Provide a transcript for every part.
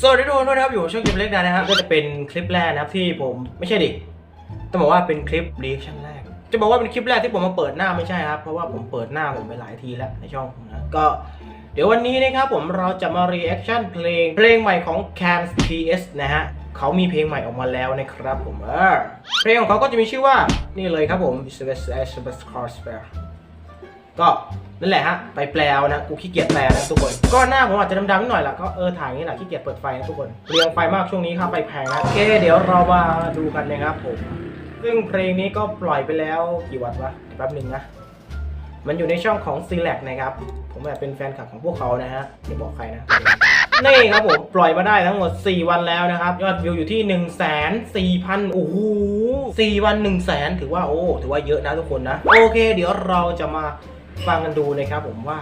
สวัสดีทุกคนด้วยนะครับอยู่ช่องเกมเล็กนะนะครับก็จะเป็นคลิปแรกนะครับที่ผมไม่ใช่ดิต้องบอกว่าเป็นคลิปรีแอคชั่นแรก จะบอกว่าเป็นคลิปแรกที่ผมมาเปิดหน้าไม่ใช่ครับเพราะว่าผมเปิดหน้าผมไปหลายทีแล้วในช่องผมนะก็เดี๋ยววันนี้นะครับผมเราจะมารีแอคชั่นเพลงเพลงใหม่ของ Can TS นะฮะเขามีเพลงใหม่ออกมาแล้วนะครับผมเออเพลงของเขาก็จะมีชื่อว่านี่เลยครับผม s b e s s b e s c r s p a r ก็นั่นแหละฮะไปแปลเอานะกูขี้เกียจแปลนะทุกคนก็หน้าผมอาจจะดำๆนิดหน่อยละก็เออถ่ายอย่างนี้แหละขี้เกียจเปิดไฟนะทุกคนเรียงไฟมากช่วงนี้ค่าไฟแพงนะโอเคเดี๋ยวเรามาดูกันนะครับผม ซึ่งเพลงนี้ก็ปล่อยไปแล้วกี่วันวะแป๊บหนึงนะมันอยู่ในช่องของ s e l e c t นะครับ ผมแบบเป็นแฟนคลับของพวกเขานะฮะอย่าบอกใครนะนี่ครับผมปล่อยมาได้ทั้งหมด 4 วันแล้วนะครับ ยอดวิวอยู่ที่ 1 4 0 0 0โอ้โห4วัน 1 0 0 0 0แถือว่าโอ้ถือว่าเยอะนะทุกคนนะ โอเค เดี๋ยวเราจะมา ฟังกันดูนะครับผมว่า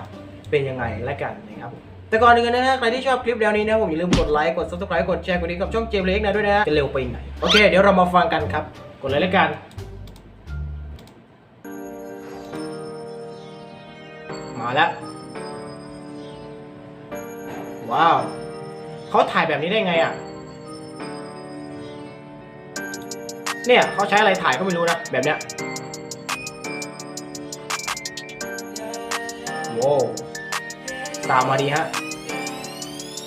เป็นยังไงและกันนะครับผมแต่ก่อนอื่นนะฮะใครที่ชอบคลิปแนวนี้นะผมอย่าลืมกดไลค์กด subscribe กดแชร์กดติดกับช่องเจมเล็กนะด้วยนะจะเร็วไปไหนโอเคเดี๋ยวเรามาฟังกันครับ กดไลค์แล้วกันมาแล้ว ว้าวเขาถ่ายแบบนี้ได้ไงอะ เนี่ยเขาใช้อะไรถ่ายก็ไม่รู้นะ แบบเนี้ย โว้วตามมาดีฮะ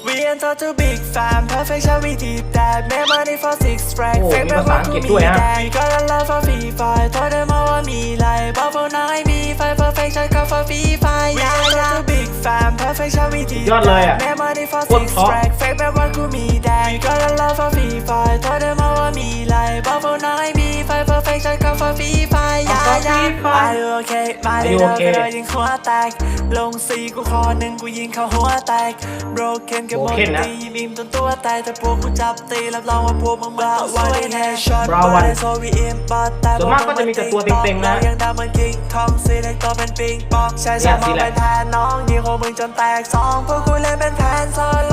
We ain't talk to big fan, perfect shall we deep that Make money for six rack, โอ้ fake มี back ภาษา what อัง to กฤษ me ด้วยฮะ that We got a love for free fire, told them all what me like But for now I be fight perfection, come for free fire We ain't talk to big fan, perfect shall we deep ยอดเลยอะ that Make money for โคตร six เพราะ rack, fake back what to me that We got a love for free fire, told them all what me like But for now I be fight perfection, come for free fire เอา for free fire มาดูโอเคมาไม่ดูโอโอเคเคยิงหัวแตก ลงสีกูคอหนึ่งกูยิงเข้าหัวแตก broken กับ Broken นะตีบีมจนตัวแตกแต่พวกกูจับตีรับรองว่าพวกมึงบ้าวันนี้แน่ช็อตบราวันโซวีอิมบอตแต่ส่วนมากก็จะมีแต่ตัวเต็งๆนะยังดำเหมือนคิงคองซีเล็กตัวเป็นปิงปองใช้สมองเป็นแทนน้องยิงของมึงจนแตกสองพวกกูเล่นเป็นแผนซ้อน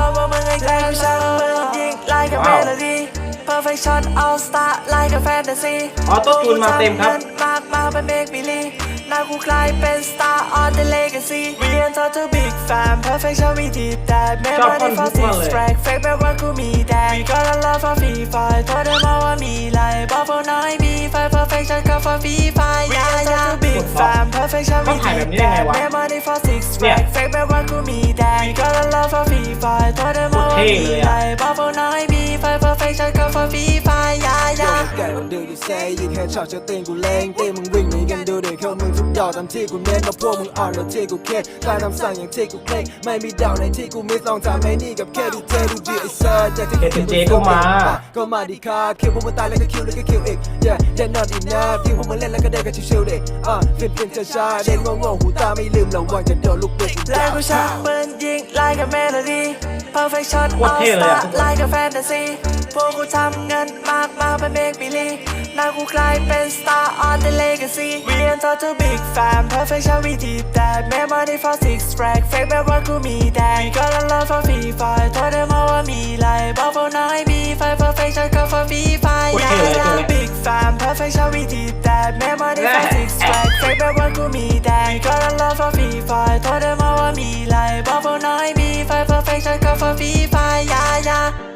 perfect shot all star ไล่กับแฟนตาซีออโต้จูนมาเต็มครับมากมาเป็นเมกบิลีหน้ากูกลายเป็น star on the legacy We ain't talk to big fan perfect shall we deep that ชอบ Make ท่อน money ฮุ for กมาก six เลย track fake แบบว่ากูมี that We got a love for free fire โทษได้มาว่ามีไลน์บอกพวกน้อยมีไฟ perfect ฉันก็ for free fire We ain't talk to big fan perfect shall เขา we ถ่ายแบบ deep นี้ได้ไง that วะ Make money for six เนี่ย track fake แบบว่ากูมี that We got a love for free fire โทษได้มาว่ามีโคตรเท่เลยอะไลน์บอกพวกน้อยมีไฟ perfect ฉันก็ for free fire yeah yeah แก่กว่าดูอยู่เซยิงแค่ช็อตจะตีนกูเล้งตีมึงวิ่งหนีกันดูเด็กเขามึงทุกดอกตามที่กูเน้นแล้วพวกมึงอ่อนแล้วที่กูเครียดการทำสั่งอย่างที่กูเคร่งไม่มีดาวในที่กูมิสลองถามไอ้นี่กับแค่ดีเจดูดีไอ้เซิร์ชจากที่ KTJ ก็มา ก็มาดีค่ะคิวพวกมึงตายแล้วก็คิวแล้วก็คิวอีก yeah that not enough ที่พวกมึงเล่นแล้วก็เดินกันชิวๆเด็กอะฟินฟินช้าๆเล่นงงๆหูตาไม่ลืมระวังจะโดนลูกเด็กและกูชักปืนยิงไล่กับเมโลดี้ perfect shot โคตร all เท่เลย star อะ ไล่กับแฟนตาซี พวกกูทำเงินมากมาเป็นเมกบิลีหน้ากูกลายเป็น star on the legacy We ain't talk to big fan perfect shall we deep that Make money for six rack fake แบบว่ากูมี that We got a love for free fire โทษได้มาว่ามีไลน์บอกพวกน้อยมีไฟ perfect ฉันก็ for free fire โคตรเท่เลย yeah ตัว yeah เนี้ย big fan perfect shall we deep that Make money for six rack fake แบบว่ากูมี that We got a love for free fire โทษได้มาว่ามีไลน์บอกพวกน้อยมีไฟ perfect ฉันก็ for free fire yeah yeah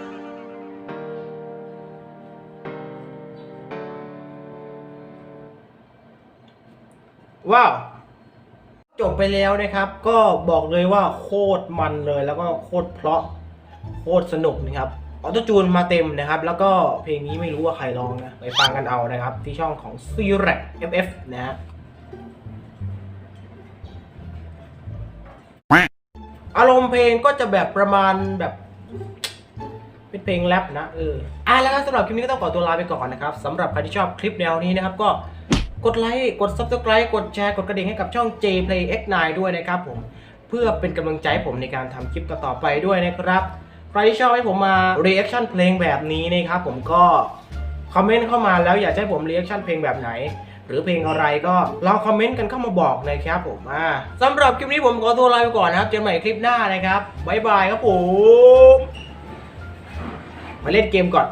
ว้าวจบไปแล้วนะครับ ก็บอกเลยว่าโคตรมันเลยแล้วก็โคตรเพราะโคตรสนุกนะครับออโตจูนมาเต็มนะครับ แล้วก็เพลงนี้ไม่รู้ว่าใครร้องนะไปฟังกันเอานะครับ ที่ช่องของ c r a c FF นะฮะอารมณ์เพลงก็จะแบบประมาณแบบเป็นเพลงแรปนะเอออะแล้วก็สำหรับคลิปนี้ก็ต้องขอตัวลาไปก่อนนะครับสำหรับใครที่ชอบคลิปแนวนี้นะครับก็ กดไลค์ กด subscribe กดแชร์ กดกระดิ่งให้กับช่อง JPlay X9 ด้วยนะครับผม เพื่อเป็นกำลังใจให้ผมในการทำคลิปต่อๆไปด้วยนะครับ ใครที่ชอบให้ผมมา reaction เพลงแบบนี้นะครับผมก็คอมเมนต์เข้ามาแล้วอยากให้ผม reaction เพลงแบบไหน หรือเพลงอะไรก็ลองคอมเมนต์กันเข้ามาบอกนะครับผมอ่าสำหรับคลิปนี้ผมขอตัวลาไปก่อนนะครับ เจอกันใหม่คลิปหน้านะครับบ๊ายบายครับผม มาเล่นเกมก่อน